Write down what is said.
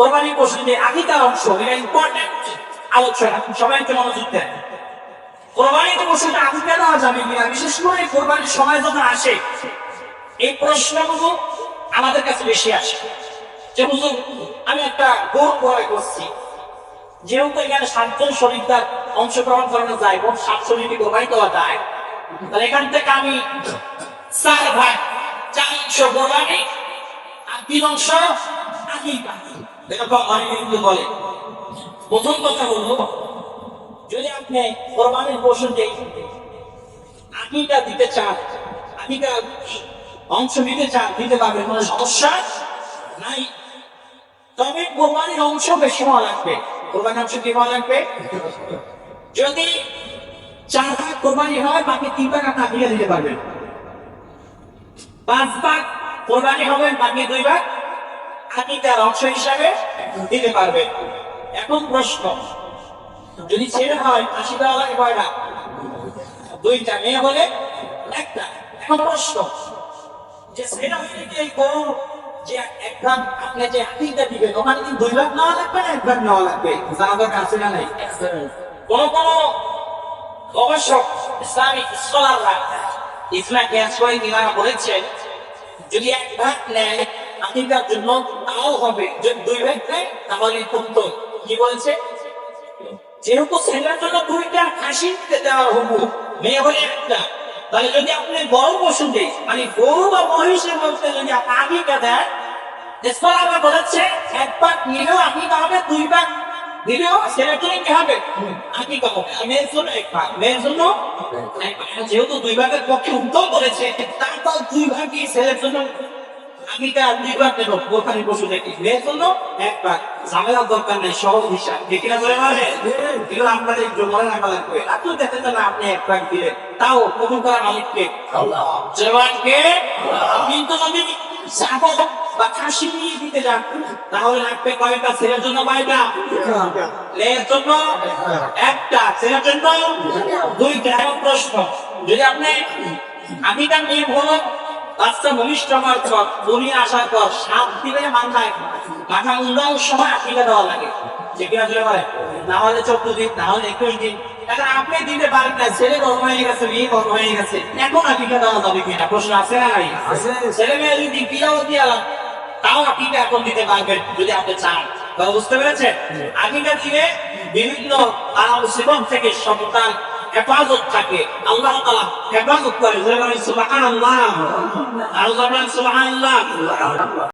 কোরবানি পশুদের আকিকার অংশ, এটা ইম্পর্টেন্ট আলোচনা সবাই একটু মনোযোগ দেন। কোরবানিতে পশুটা আকিকা দেওয়া যাবে কিনা? বিশেষ করে কোরবানির সময় যখন আসে, এই প্রশ্নগুলো আমাদের কাছে বেশি আসে। যে হুজুর, আমি একটা গরু ক্রয় করছি। যেহেতু এখানে সাতজন শরীরদার অংশগ্রহণ করানো যায় এবং সাত শরীরকে কোরবানি দেওয়া যায়, তাহলে এখান থেকে আমি চার ভাগ চার অংশ কোরবানি আর তিন অংশ প্রথম কথা যদি আপনি কোরবানির পশু দিতে চান অংশ চান, দিতে পারবেন, কোনো সমস্যা নাই। তবে কোরবানির অংশ বেশি সময় লাগবে কোরবানির অংশ কি লাগবে যদি চার ভাগ কোরবানি হয়, বাকি তিন ভাগ আপনি আকিকা দিতে পারবেন। পাঁচ ভাগ কোরবানি হবে, বাকি দুই ভাগ আকিকার অংশ হিসাবে দিতে পারবেন এখন প্রশ্ন, যদি ছেলে হয় আশি দেওয়া লাগে কয়টা? দুইটা, মেয়ে হলে একটা। এখন প্রশ্ন, যে ছেলে হইলে কি এই যে এক ভাগ আপনি যে আকিকা দিবেন ওখানে কি দুই ভাগ নেওয়া লাগবে না এক ভাগ নেওয়া লাগবে? জানা দরকার আছে না নাই? কোন কোন গবেষক, ইসলামিক স্কলাররা ইসলাম করে বলেছেন, যদি এক ভাগ নেয় আকিকার জন্য তাও হবে। যদি দুই ভাগ নেয় তাহলে উত্তর কি বলেছে? যেহেতু ছেলের জন্য দুইটা খাসি দেওয়া হব মেয়ে হলে একটা। তাহলে যদি আপনি পশু দেন মানে গরু বা মহিষের মধ্যে যদি আপনি দেন এরপর আবার বলেছে, এক পাক নিলেও আকিকা হবে দুই পাক দিলেও ছেলের জন্য কি হবে? আকিকা হবে মেয়ের জন্য এক পাক মেয়ের জন্য যেহেতু দুই ভাগের পক্ষে উত্তম করেছে তারপর দুই ভাগই ছেলের জন্য আকিকা দুই নেব কোরবানি পশু দেখি মেয়ের জন্য এক ঝামেলার দরকার নেই সহজ হিসাব। ঠিক না করে এগুলো আপনাদের একটু রাখা লাগবে। আপনি দেখেন না আপনি এক পাক দিলেন তাও কবুল করার মালিককে। জবানকে কিন্তু যদি সাপো বা খাসি নিয়ে দিতে যান তাহলে লাগবে কয়টা ছেলের জন্য কয়টা মেয়ের জন্য একটা ছেলের জন্য দুইটা। প্রশ্ন যদি আপনি আমি তার হলো বাচ্চা ভূমিষ্ঠ হওয়ার পর দুনিয়া আসার পর সাত দিনে মাথায় মাথা উন্নয়ন সময় আকিকা দেওয়া লাগে। যে কিনা চলে পারে না হলে চোদ্দ দিন না হলে একুশ দিন। এখন আপনি দিতে পারেন না ছেলে বড় হয়ে গেছে মেয়ে বড় হয়ে গেছে। এখন আকিকা দেওয়া যাবে কিনা? প্রশ্ন আছে না নাই? ছেলে মেয়ে যদি বিয়াও দিয়ালাম তাও আকিকা এখন দিতে পারবেন যদি আপনি চান। বুঝতে পেরেছেন? আকিকা দিলে বিভিন্ন আরাম জীবন থেকে সন্তান হেফাজত থাকে। আল্লাহ তালা হেফাজত করে। সুবাহ আল্লাহ আর সুবাহ আল্লাহ